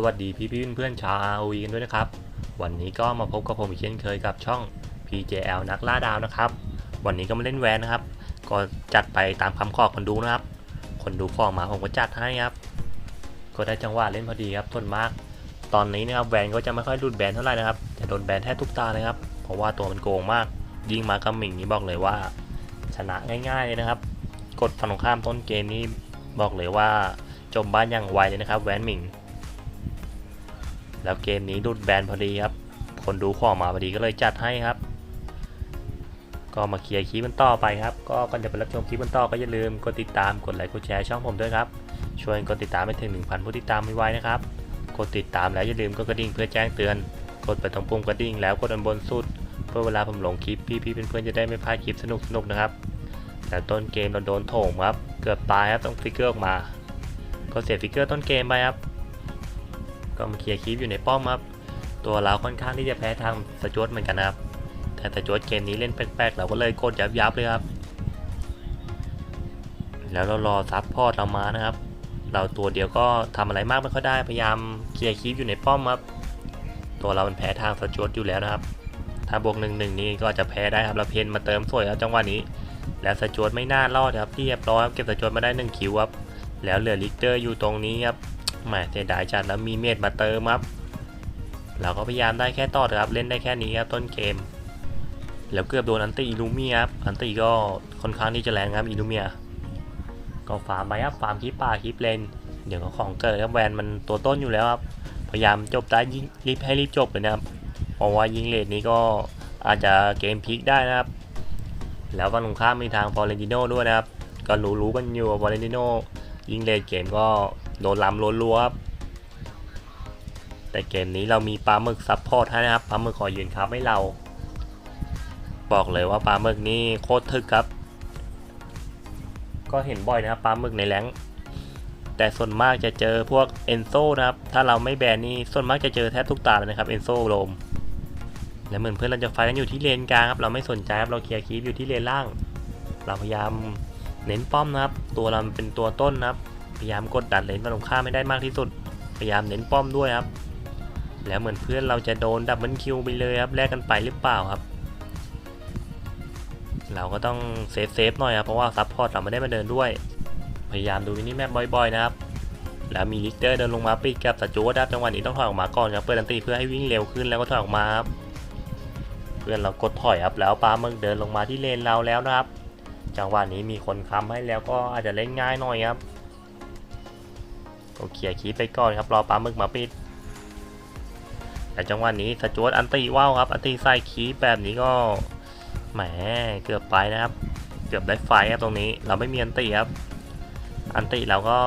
สวัสดีพี่พี่เพื่อนๆชาว ROV กันด้วยนะครับ วันนี้ก็มาพบกับผมอีกเช่นเคยกับช่อง PJL นักล่าดาวนะครับ วันนี้ก็มาเล่นแวนนะครับ ก็จัดไปตามคำขอคนดูนะครับ คนดูขอมาผมก็จัดให้ครับ ก็ได้จังหวะเล่นพอดีครับส่วนมาก ตอนนี้นะครับแวนก็จะไม่ค่อยรุดแบนเท่าไหร่นะครับจะโดนแบนแทบทุกตาเลยครับ เพราะว่าตัวมันโกงมาก ยิงมากำหมิงนี้บอกเลยว่า ชนะง่ายๆเลยนะครับกดฝั่งตรงข้ามต้นเกมนี้บอกเลยว่าจมบ้านอย่างไวเลยนะครับ แวนหมิง แล้วเกมนี้ดุดแบนพอดีครับ คนดูข้อมาพอดีก็เลยจัดให้ครับ ก็มาเคลียร์คลิปมันต่อไปครับ ก็ก่อนจะไปรับชมคลิปมันต่อก็อย่าลืมกดติดตามกดไลค์กดแชร์ช่องผมด้วยครับ ช่วยกดติดตามไปถึง 1,000 ผู้ติดตามไว้นะครับ กดติดตามแล้วอย่าลืมกดกระดิ่งเพื่อแจ้งเตือน กดไปตรงปุ่มกระดิ่งแล้วกดอันบนสุด เพื่อเวลาผมลงคลิปพี่ๆเพื่อนๆจะได้ไม่พลาดคลิปสนุกๆนะครับ แต่ต้นเกมเราโดนโถมครับ เกือบตายครับต้องฟิกเกอร์ออกมา ก็เสียฟิกเกอร์ต้นเกมไปครับ ก็มาเคลียร์คลิปอยู่ในป้อมครับ ตัวเราค่อนข้างที่จะแพ้ทางสจวตเหมือนกันนะครับ แต่สจวตเกมนี้เล่นแปลกๆเราก็เลยโกดยับยับเลยครับ แล้วเรารอซับพอร์ตเรามานะครับ เราตัวเดียวก็ทำอะไรมากไม่ค่อยได้ พยายามเคลียร์คลิปอยู่ในป้อมครับ ตัวเราเป็นแพ้ทางสจวตอยู่แล้วนะครับ ถ้าบวกหนึ่งหนึ่งนี้ก็จะแพ้ได้ครับ เราเพนมาเติมสวยครับจังหวะนี้ แล้วสจวตไม่น่ารอดครับเรียบร้อยครับเก็บสจวตมาได้หนึ่งคิวครับ แล้วเหลือลิกเตอร์อยู่ตรงนี้ครับ แหมเสียดายจัดแล้วมีเมดมาเติมครับ เราก็พยายามได้แค่ต่อครับ เล่นได้แค่นี้ครับต้นเกม แล้วเกือบโดนอันตีอิลูเมียครับ อันตีก็ค่อนข้างที่จะแรงครับอิลูเมีย ก็ฟาร์มไปครับ ฟาร์มคลิปป่าคลิปเลน เดี๋ยวก็ของเกิดครับแวนมันตัวต้นอยู่แล้วครับ พยายามจบได้ยิงรีบให้รีบจบเลยนะครับ เพราะว่ายิงเลดนี้ก็อาจจะเกมพลิกได้นะครับ แล้วฝั่งตรงข้ามมีทางฟอร์เรนติโน่ด้วยนะครับ ก็รู้ๆกันอยู่ว่าฟอร์เรนติโน่ยิงเลดเกมก็ โดนล้ำรัวๆครับแต่เกมนี้เรามีปลาหมึกซับพอร์ตให้นะครับปลาหมึกขอยืนครับให้เรา บอกเลยว่าปลาหมึกนี่โคตรทึกครับ ก็เห็นบ่อยนะครับปลาหมึกในแรงแต่ส่วนมากจะเจอพวกเอนโซนะครับ ถ้าเราไม่แบนนี่ส่วนมากจะเจอแทบทุกตาเลยนะครับเอนโซโรมและเหมือนเพื่อนเราจะไฟกันอยู่ที่เลนกลางครับ เราไม่สนใจครับเราเคลียร์คีปอยู่ที่เลนล่าง เราพยายามเน้นป้อมนะครับ ตัวเราเป็นตัวต้นนะครับ พยายามกดดันเลนฝั่งตรงข้ามไม่ได้มากที่สุด พยายามเน้นป้อมด้วยครับ แล้วเหมือนเพื่อนเราจะโดนดับเบิลคิวไปเลยครับแลกกันไปหรือเปล่าครับ เราก็ต้องเซฟเซฟหน่อยครับเพราะว่าซัพพอร์ตเราไม่ได้มาเดินด้วย พยายามดูมินิแมปบ่อยๆนะครับแล้วมีลิกเตอร์เดินลงมาปิดกับสจูดครับจังหวะนี้ต้องถอยออกมาก่อนครับเปิดอันตีเพื่อให้วิ่งเร็วขึ้นแล้วก็ถอยออกมาครับเพื่อนเรากดถอยครับแล้วปาเมืองเดินลงมาที่เลนเราแล้วนะครับ จังหวะนี้มีคนค้ำให้แล้วก็อาจจะเล่นง่ายหน่อยครับ ก็เคลียคีไปก่อนครับรอปลาหมึกมาปิดแต่จังหวะนี้สจวตอันตีว่าวครับอันตีใส่คีแบบนี้ก็แหมเกือบไปนะครับ เกือบได้ไฟครับตรงนี้เราไม่มีอันตีครับอันตีเราก็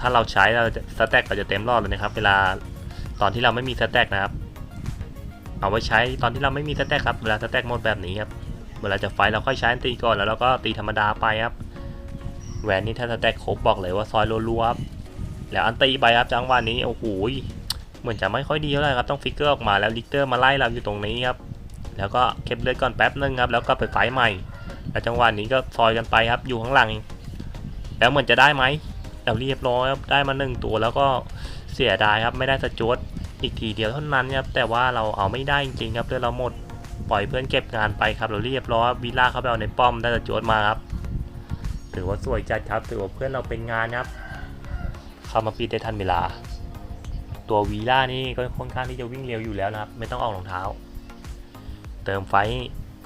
ถ้าเราใช้เราจะสแต็กเราจะเต็มรอบเลยนะครับ เวลาตอนที่เราไม่มีสแต็กนะครับ เอาไว้ใช้ตอนที่เราไม่มีสแต็กครับเวลาสแต็กหมดแบบนี้ครับเวลาจะไฟเราค่อยใช้อันตีก่อนแล้วเราก็ตีธรรมดาไปครับแหวนนี่ถ้าสแต็กครบบอกเลยว่าซอยรัวๆครับ แล้วอันตีไปครับจังหวะนี้โอ้โหเหมือนจะไม่ค่อยดีเท่าไหร่ครับต้องฟิกเกอร์ออกมาแล้วลิกเตอร์มาไล่เราอยู่ตรงนี้ครับแล้วก็เก็บเลือดก่อนแป๊บนึงครับแล้วก็ไปไฟใหม่แล้วจังหวะนี้ก็ซอยกันไปครับอยู่ข้างหลัง แล้วเหมือนจะได้ไหมเราเรียบร้อยครับได้มาหนึ่งตัวแล้วก็เสียดายครับไม่ได้สจวตอีกทีเดียวเท่านั้นครับแต่ว่าเราเอาไม่ได้จริงๆครับเลือดเราหมดปล่อยเพื่อนเก็บงานไปครับเราเรียบร้อยวิล่าเข้าไปเอาในป้อมได้แต่โจทย์มาครับถือว่าสวยจัดครับถือว่าเพื่อนเราเป็นงานครับ เข้ามาปีดได้ทันเวลา ตัววีล่านี่ก็ค่อนข้างที่จะวิ่งเร็วอยู่แล้วนะครับ ไม่ต้องออกรองเท้า เติมไฟ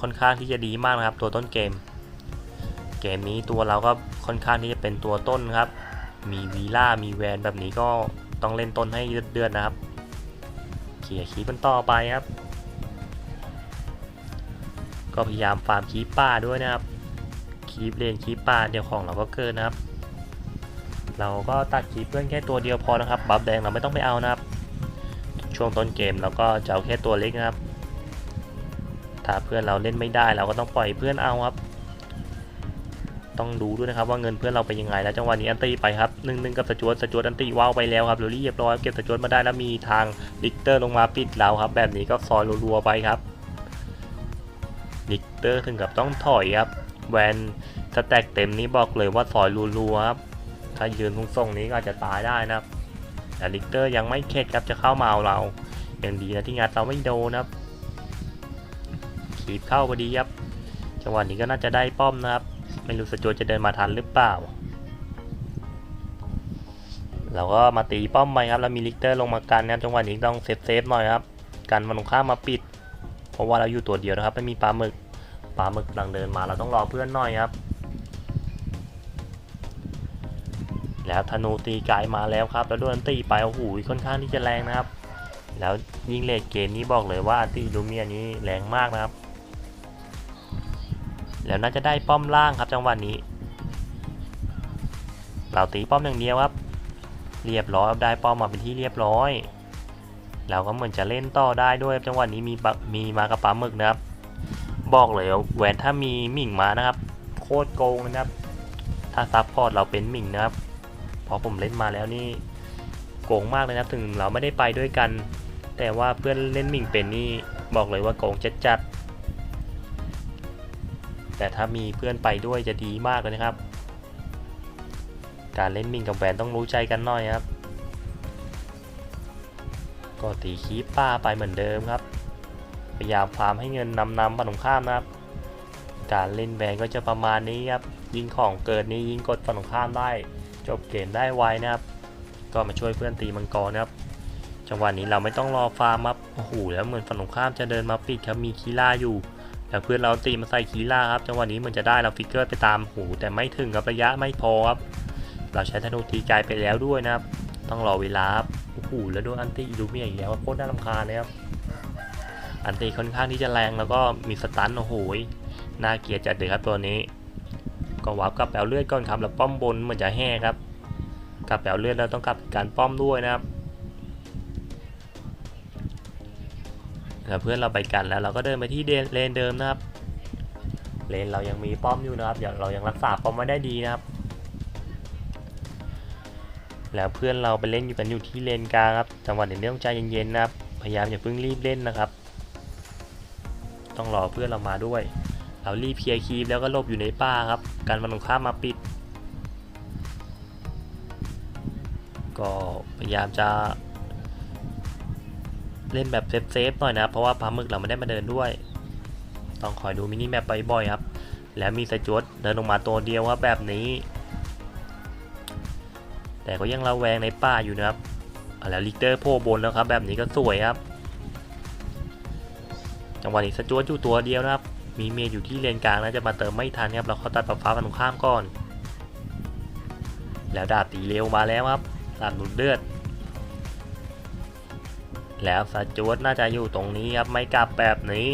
ค่อนข้างที่จะดีมากนะครับ ตัวต้นเกม เกมนี้ตัวเราก็ค่อนข้างที่จะเป็นตัวต้นครับ มีวีล่ามีแวนแบบนี้ก็ต้องเล่นต้นให้เดือดๆนะครับเขี่ยคีมันต่อไปครับ ก็พยายามฟาร์มคีปป้าด้วยนะครับเคคีปเลนคีปป่าเดี๋ยวของเราก็เกินนะครับ เราก็ตัดคีปเพื่อนแค่ตัวเดียวพอนะครับ บัฟแดงเราไม่ต้องไปเอานะครับ ช่วงต้นเกมเราก็จะเอาแค่ตัวเล็กนะครับ ถ้าเพื่อนเราเล่นไม่ได้เราก็ต้องปล่อยเพื่อนเอาครับ ต้องดูด้วยนะครับว่าเงินเพื่อนเราเป็นยังไง แล้วจังหวะนี้อันตีไปครับหนึ่งหนึ่งกับสจวตสจวตอันตีว้าวไปแล้วครับเดี๋ยวรีบร้อยเก็บสจวตมาได้แล้วมีทางลิกเตอร์ลงมาปิดเราครับ แบบนี้ก็ซอยรัวๆไปครับลิกเตอร์ถึงกับต้องถอยครับแวนสแต็กเต็มนี้บอกเลยว่าซอยรัวๆครับ ถ้ายืนทรงๆนี้ก็อาจจะตายได้นะครับแต่ลิกเตอร์ยังไม่เข็ดครับจะเข้ามาเอาเราอย่างดีนะที่งัดเราไม่โดนนะครับขีบเข้าพอดีครับจังหวะนี้ก็น่าจะได้ป้อมนะครับ ไม่รู้สจวจะเดินมาทันหรือเปล่า เราก็มาตีป้อมไปครับแล้วมีลิกเตอร์ลงมากันนะครับจังหวะนี้ต้องเซฟเซฟหน่อยครับกันมันตรงข้ามมาปิด เพราะว่าเราอยู่ตัวเดียวนะครับไม่มีปลาหมึกปลาหมึกกำลังเดินมาเราต้องรอเพื่อนหน่อยครับ แล้วธนูตีไกลมาแล้วครับ แล้วโดนตีไปโอ้โหค่อนข้างที่จะแรงนะครับ แล้วยิงเลดเกมนี้บอกเลยว่าตีลูเมียนี้แรงมากนะครับ แล้วน่าจะได้ป้อมล่างครับจังหวะนี้ เราตีป้อมอย่างเดียวครับ เรียบร้อยครับได้ป้อมมาเป็นที่เรียบร้อยเราก็เหมือนจะเล่นต่อได้ด้วยจังหวะนี้มีมีมากระป๋าหมึกนะครับ บอกเลยว่าแหวนถ้ามีหมิ่งมานะครับ โคตรโกงนะครับ ถ้าซับพอร์ตเราเป็นหมิ่งนะครับ เพราะผมเล่นมาแล้วนี่โกงมากเลยนะถึงเราไม่ได้ไปด้วยกัน แต่ว่าเพื่อนเล่นมิงเป็นนี่บอกเลยว่าโกงจัดๆแต่ถ้ามีเพื่อนไปด้วยจะดีมากเลยนะครับ การเล่นมิงกับแหวนต้องรู้ใจกันหน่อยครับ ก็ตีคีปป้าไปเหมือนเดิมครับพยายามฟาร์มให้เงินนำนำฝั่งตรงข้ามนะครับ การเล่นแหวนก็จะประมาณนี้ครับยิงของเกิดนี้ยิงกดฝั่งตรงข้ามได้ จบเกมได้ไวนะครับ ก็มาช่วยเพื่อนตีมังกรนะครับ จังหวะนี้เราไม่ต้องรอฟาร์มครับโอ้โหแล้วเหมือนฝั่งตรงข้ามจะเดินมาปิดครับมีคีล่าอยู่แต่เพื่อนเราตีมาใส่คีล่าครับจังหวะนี้มือนจะได้เราฟิกเกอร์ไปตามหูแต่ไม่ถึงครับระยะไม่พอครับเราใช้ธนูตีไกลไปแล้วด้วยนะครับ ต้องรอเวลาครับโอ้โหแล้วโดนอันตีอีลูเมียอีกแล้วโคตรน่ารำคาญเลยครับอันตีค่อนข้างที่จะแรงแล้วก็มีสตันโอ้โหน่าเกลียดจัดเลยครับตัวนี้ ก็วับกลับแปลเลือดก่อนครับแล้วป้อมบนมือนจะแห้ครับกลับแปลเลือดแล้วต้องกลับการป้อมด้วยนะครับแล้วเพื่อนเราไปกันแล้วเราก็เดินไปที่เลนเดิมนะครับ เลนเรายังมีป้อมอยู่นะครับอย่างเรายังรักษาป้อมไว้ได้ดีนะครับ แล้วเพื่อนเราไปเล่นอยู่กันอยู่ที่เลนกลางครับจังหวะนี้ต้องใจเย็นๆนะครับ พยายามอย่าเพิ่งรีบเล่นนะครับ ต้องรอเพื่อนเรามาด้วย เรารีบเคลียร์คีบแล้วก็หลบอยู่ในป่าครับ การมันตรงข้ามมาปิด ก็พยายามจะเล่นแบบเซฟๆหน่อยนะเพราะว่าปลาหมึกเราไม่ได้มาเดินด้วย ต้องคอยดูมินิแมปบ่อยๆครับ แล้วมีสจวตเดินลงมาตัวเดียวว่าแบบนี้ แต่ก็ยังระแวงในป่าอยู่นะครับแล้วลิกเตอร์โผล่บนแล้วครับ แบบนี้ก็สวยครับ จังหวะนี้สจวตอยู่ตัวเดียวนะครับ มีเมย์อยู่ที่เลนกลางนะจะมาเติมไม่ทันครับเราเขาตัดปรับฟ้าฝั่งตรงข้ามก่อน แล้วดาบตีเร็วมาแล้วครับดาบหนุดเลือด แล้วสจวตน่าจะอยู่ตรงนี้ครับไม่กลับแบบนี้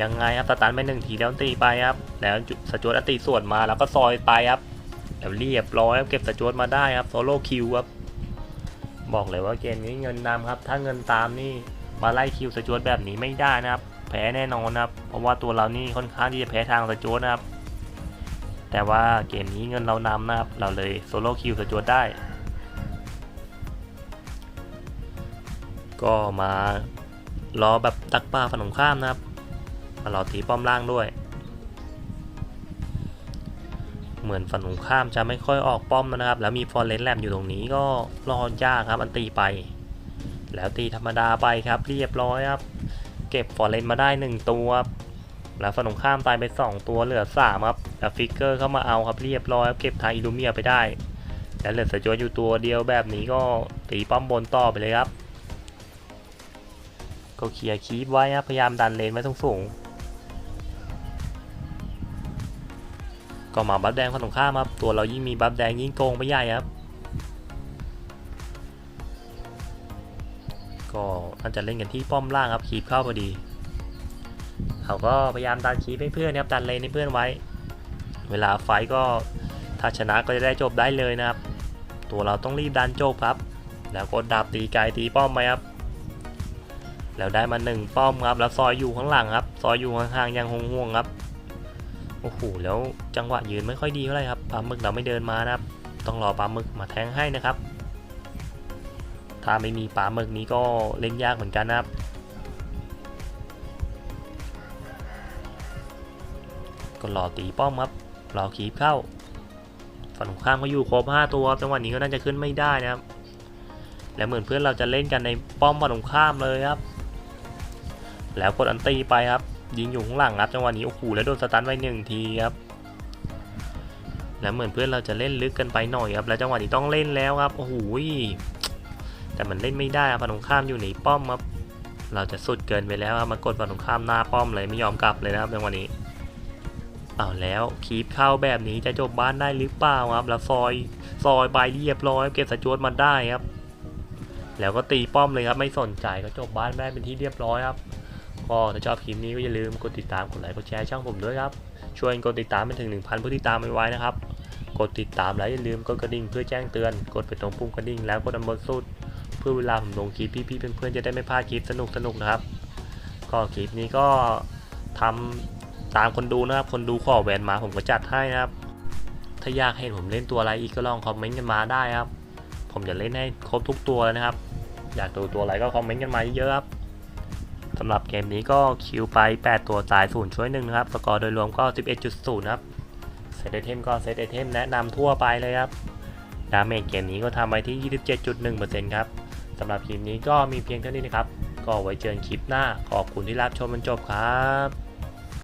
ยังไงครับสตันไปหนึ่งทีแล้วตีไปครับ แล้วสจวตอตีส่วนมาแล้วก็ซอยไปครับแล้วเรียบร้อยครับเก็บสจวตมาได้ครับโซโล่คิวครับบอกเลยว่าเกมนี้เงินนำครับ ถ้าเงินตามนี่มาไล่คิวสจวตแบบนี้ไม่ได้นะครับ แพ้แน่นอนนะครับ เพราะว่าตัวเรานี่ค่อนข้างที่จะแพ้ทางสจวตนะครับ แต่ว่าเกมนี้เงินเรานำนะครับ เราเลยโซโล่คิวสจวตได้ ก็มารอแบบตักปลาฝั่งตรงข้ามนะครับ มารอตีป้อมล่างด้วย เหมือนฝั่งตรงข้ามจะไม่ค่อยออกป้อมนะครับ แล้วมีฟอร์เรนแลมอยู่ตรงนี้ก็รอยากครับอันตีไป แล้วตีธรรมดาไปครับเรียบร้อยครับ เก็บฟอร์เรนมาได้ 1 ตัวครับแล้วฝั่งตรงข้ามตายไป 2 ตัวเหลือ 3 ครับแล้วฟิกเกอร์เข้ามาเอาครับเรียบร้อยเก็บทางอิลูเมียไปได้ แล้วเหลือสจวอยู่ตัวเดียวแบบนี้ก็ตีป้อมบนต่อไปเลยครับ ก็เคลียร์คีปไว้ครับพยายามดันเลนไว้ตรงสูงก็มาบัฟแดงฝั่งตรงข้ามครับตัวเรายิ่งมีบัฟแดงยิ่งโกงไปใหญ่ครับ ก็น่านจะเล่นกันที่ป้อมล่างครับคีปเข้าพอดีเขาก็พยายามดันคีปให้เพื่อนครับดันเลนให้เพื่อนไว้ เวลาไฟก็ถ้าชนะก็จะได้จบได้เลยนะครับ ตัวเราต้องรีบดันจบครับ แล้วกดดาบตีไกลตีป้อมไปครับ แล้วได้มาหนึ่งป้อมครับ แล้วซอยอยู่ข้างหลังครับ ซอยอยู่ห่างๆยังห่วงๆครับ โอ้โห แล้วจังหวะยืนไม่ค่อยดีเท่าไหร่ครับ ปลาหมึกเราไม่เดินมานะครับ ต้องรอปลาหมึกมาแทงให้นะครับ ถ้าไม่มีปลาหมึกนี้ก็เล่นยากเหมือนกันนะครับก็รอตีป้อมครับรอคีบเข้าฝั่งข้ามเขาอยู่ครบ5ตัวครับจังหวะนี้ก็น่าจะขึ้นไม่ได้นะครับ แล้วเหมือนเพื่อนเราจะเล่นกันในป้อมฝั่งข้ามเลยครับ แล้วกดอันตีไปครับ ยิงอยู่ข้างหลังครับจังหวะนี้โอ้โหแล้วโดนสตันไว้หนึ่งทีครับ แล้วเหมือนเพื่อนเราจะเล่นลึกกันไปหน่อยครับ แล้วจังหวะนี้ต้องเล่นแล้วครับโอ้โห แต่มันเล่นไม่ได้ครับฝั่งตรงข้ามอยู่ในป้อมครับเราจะสุดเกินไปแล้วครับมากดฝั่งตรงข้ามหน้าป้อมเลยไม่ยอมกลับเลยนะครับจังหวะนี้เอาแล้วคีบเข้าแบบนี้จะจบบ้านได้หรือเปล่าครับ แล้วซอยซอยใบเรียบร้อยเก็บสจวตมาได้ครับ แล้วก็ตีป้อมเลยครับ ไม่สนใจก็จบบ้านได้เป็นที่เรียบร้อยครับก็ถ้าชอบคลิปนี้ก็อย่าลืมกดติดตามกดไลค์กดแชร์ช่องผมด้วยครับช่วยกดติดตามไปถึง 1,000 ผู้ติดตามไว้นะครับ กดติดตามแล้วอย่าลืมกดกระดิ่งเพื่อแจ้งเตือน กดไปตรงปุ่มกระดิ่งแล้วกดอันบนสุด เพื่อเวลาผมลงคลิปพี่ๆเพื่อนๆจะได้ไม่พลาดคลิปสนุกๆนะครับ ก็คลิปนี้ก็ทำตามคนดูนะครับ คนดูขอแหวนมาผมก็จัดให้นะครับ ถ้าอยากให้ผมเล่นตัวอะไรอีกก็ลองคอมเมนต์กันมาได้ครับ ผมจะเล่นให้ครบทุกตัวเลยนะครับ อยากดูตัวอะไรก็คอมเมนต์กันมาเยอะๆครับสำหรับเกมนี้ก็คิวไป 8 ตัวตาย0ช่วยหนึ่งนะครับ สกอร์โดยรวมก็ 11.0 ครับ เซตไอเทมก็เซตไอเทมแนะนำทั่วไปเลยครับ ดาเมจเกมนี้ก็ทำไปที่ 27.1%ครับ สำหรับคลิปนี้ก็มีเพียงเท่านี้นะครับ ก็ไว้เจอกันคลิปหน้า ขอบคุณที่รับชมจนจบครับ